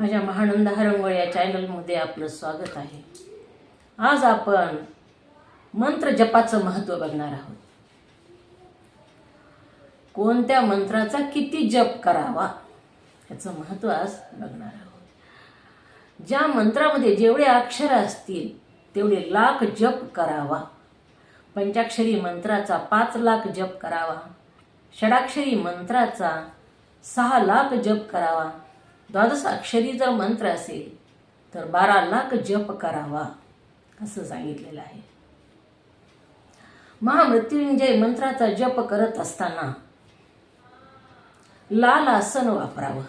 माझ्या महानंद हरंगोळ या चॅनलमध्ये आपलं स्वागत आहे. आज आपण मंत्र जपाचं महत्त्व बघणार आहोत. कोणत्या मंत्राचा किती जप करावा याचं महत्त्व आज बघणार आहोत. ज्या मंत्रामध्ये जेवढे अक्षर असतील तेवढे लाख जप करावा. पंचाक्षरी मंत्राचा पाच लाख जप करावा. षडाक्षरी मंत्राचा सहा लाख जप करावा. द्वादश अक्षरी जर मंत्र असेल तर बारा लाख जप करावा असं सांगितलेलं आहे. महामृत्युंजय मंत्राचा जप करत असताना लाल आसन वापरावं.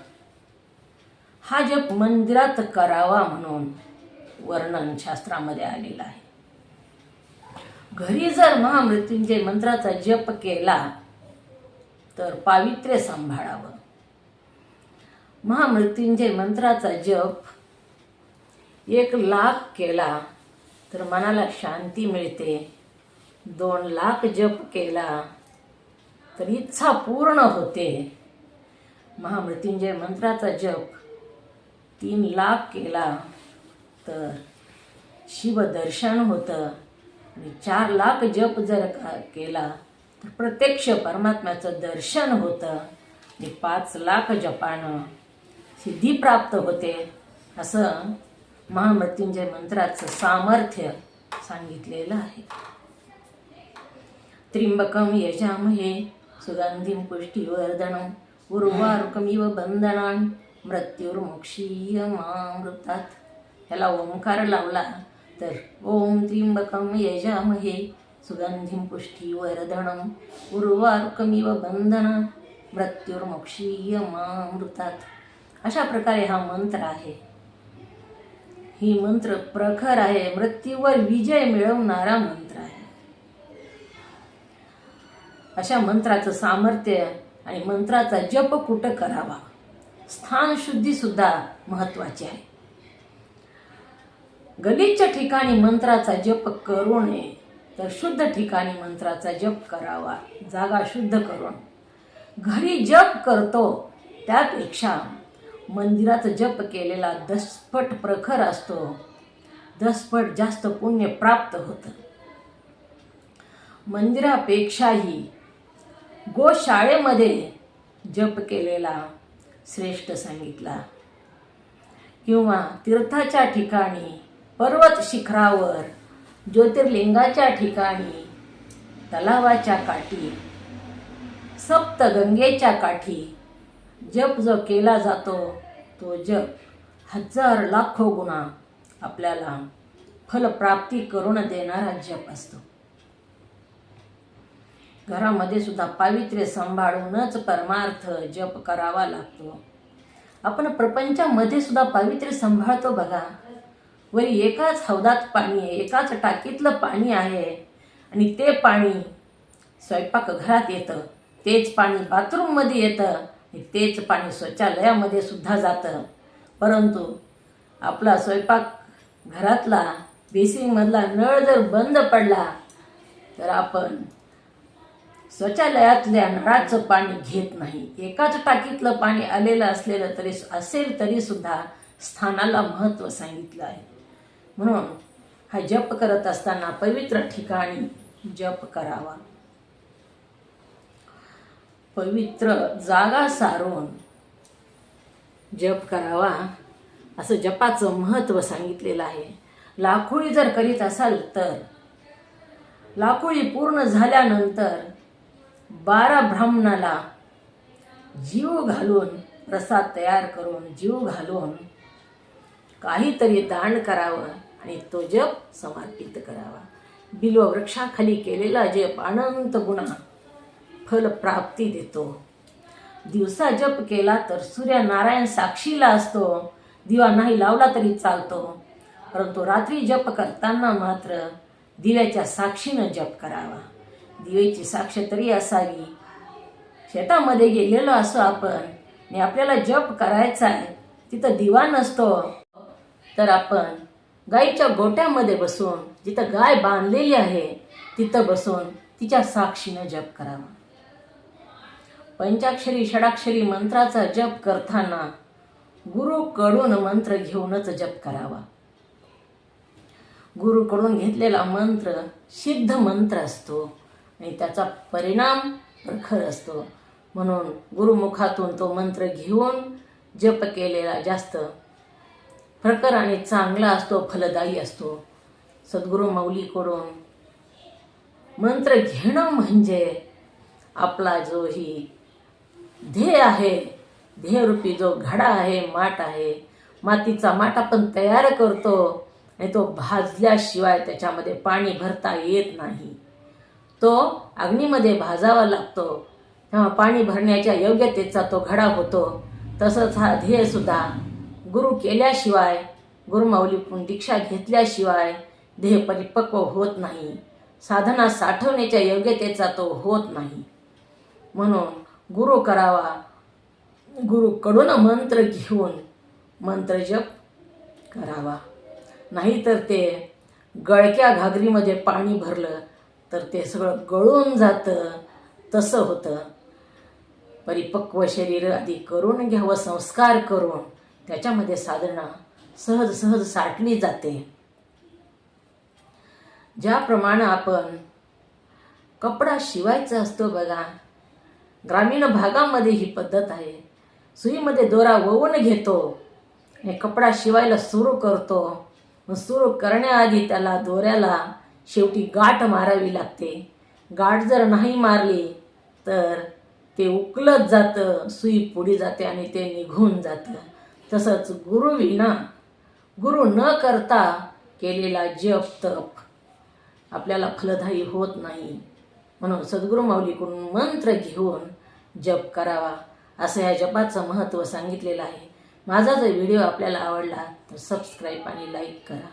हा जप मंदिरात करावा म्हणून वर्णन शास्त्रामध्ये आलेलं आहे. घरी जर महामृत्युंजय मंत्राचा जप केला तर पावित्र्य सांभाळावं. महामृत्युंजय मंत्राचा जप एक लाख केला तर मनाला शांती मिळते. दोन लाख जप केला तर इच्छा पूर्ण होते. महामृत्युंजय मंत्राचा जप तीन लाख केला तर शिवदर्शन होतं. आणि चार लाख जप जर का केला तर प्रत्यक्ष परमात्म्याचं दर्शन होतं. आणि पाच लाख जपानं सिद्धी प्राप्त होते असं महामृत्युंजय मंत्राचं सामर्थ्य सांगितलेलं आहे. त्र्यंबकम यजामहे सुगंधिम पुष्टिवर्धनम उर्वारुकमिव बंधनान मृत्युर्मुक्षीयमामृतात. ह्याला ओंकार लावला तर ओम त्र्यंबकम यजामहे सुगंधिम पुष्टिवर्धनम उर्वारुकमिव बंधना मृत्युर्मुक्षीय मामृतात अशा प्रकारे हा मंत्र आहे. ही मंत्र प्रखर आहे मृत्यूवर विजय मिळवणारा मंत्र आहे. अशा मंत्राचं सामर्थ्य आणि मंत्राचा जप कुठं करावा? स्थान शुद्धी सुद्धा महत्वाची आहे. गलिच्छ ठिकाणी मंत्राचा जप करू नये तर शुद्ध ठिकाणी मंत्राचा जप करावा. जागा शुद्ध करून घरी जप करतो त्यापेक्षा मंदिरात जप केलेला दसपट प्रखर असतो. दसपट जास्त पुण्य प्राप्त होतं. मंदिरापेक्षाही गोशाळेमध्ये जप केलेला श्रेष्ठ सांगितला. किंवा तीर्थाच्या ठिकाणी पर्वत शिखरावर ज्योतिर्लिंगाच्या ठिकाणी तलावाच्या काठी सप्तगंगेच्या काठी जप जो केला जातो तो जग हजार लाखो गुणा आपल्याला फलप्राप्ती करून देणारा जप असतो. घरामध्ये सुद्धा पावित्र्य सांभाळूनच परमार्थ जप करावा लागतो. आपण प्रपंचामध्ये सुद्धा पावित्र्य सांभाळतो बघा. वरी एकाच हौदात पाणी आहे एकाच टाकीतलं पाणी आहे आणि ते पाणी स्वयंपाकघरात येतं. तेच पाणी बाथरूममध्ये येतं. तेच पाणी शौचालयामध्ये सुद्धा जातं. परंतु आपला स्वयंपाक घरातला बेसिंगमधला नळ जर बंद पडला तर आपण शौचालयातल्या नळाचं पाणी घेत नाही. एकाच टाकीतलं पाणी आलेलं असलेलं तरी असेल तरीसुद्धा स्थानाला महत्त्व सांगितलं आहे. म्हणून हा जप करत असताना पवित्र ठिकाणी जप करावा. पवित्र जागा सारून जप करावा. असं जपाचं महत्त्व सांगितलेलं आहे. लाखोळी जर करीत असाल तर लाखोळी पूर्ण झाल्यानंतर बारा ब्राह्मणाला जीव घालून प्रसाद तयार करून जीव घालून काहीतरी दान करावं आणि तो जप समर्पित करावा. बिलो वृक्षाखाली केलेला जप अनंत गुणा. फलप्राप्ती देतो. दिवसा जप केला तर सूर्यनारायण साक्षीला असतो. दिवा नाही लावला तरी चालतो. परंतु रात्री जप करताना मात्र दिव्याच्या साक्षीनं जप करावा. दिवेची साक्ष तरी असावी. शेतामध्ये गेलेलो असो आपण आणि आपल्याला जप करायचा आहे तिथं दिवा नसतो. तर आपण गाईच्या गोट्यामध्ये बसून जिथं गाय बांधलेली आहे तिथं बसून तिच्या साक्षीनं जप करावा. पंचाक्षरी षडाक्षरी मंत्राचा जप करताना गुरुकडून मंत्र घेऊनच जप करावा. गुरुकडून घेतलेला मंत्र सिद्ध मंत्र असतो आणि त्याचा परिणाम प्रखर असतो. म्हणून गुरुमुखातून तो मंत्र घेऊन जप केलेला जास्त प्रखर आणि चांगला असतो फलदायी असतो. सद्गुरू माऊलीकडून मंत्र घेणं म्हणजे आपला जो ही ध्येय आहे. ध्येयरूपी जो घडा आहे माठ आहे मातीचा माठ आपण तयार करतो आणि तो भाजल्याशिवाय त्याच्यामध्ये पाणी भरता येत नाही. तो अग्नीमध्ये भाजावा लागतो. तेव्हा पाणी भरण्याच्या योग्यतेचा तो घडा होतो. तसंच हा ध्येयसुद्धा गुरु केल्याशिवाय गुरुमाऊलीकडून दीक्षा घेतल्याशिवाय ध्येय परिपक्व होत नाही. साधना साठवण्याच्या योग्यतेचा तो होत नाही. म्हणून गुरु करावा. गुरुकडून मंत्र घेऊन मंत्र जप करावा. नाहीतर ते गळक्या घागरीमध्ये पाणी भरलं तर ते सगळं गळून जातं. तसं होतं. परिपक्व शरीर आधी करून घ्यावं संस्कार करून त्याच्यामध्ये साधना सहज सहज साठली जाते. ज्याप्रमाणे आपण कपडा शिवायचा असतो बघा ग्रामीण भागामध्ये ही पद्धत आहे. सुईमध्ये दोरा ववून घेतो. आणि कपडा शिवायला सुरू करतो. मग सुरू करण्याआधी त्याला दोऱ्याला शेवटी गाठ मारावी लागते. गाठ जर नाही मारली तर ते उकलत जातं सुई पुढे जाते आणि ते निघून जातं. तसंच गुरुविना गुरु न करता केलेला जप तप आपल्याला फलदायी होत नाही. म्हणून सद्गुरू माऊलीकडून मंत्र घेऊन जप करावा असं या जपाचं महत्त्व सांगितलेलं आहे. माझा जर व्हिडिओ आपल्याला आवडला तर सबस्क्राईब आणि लाईक करा.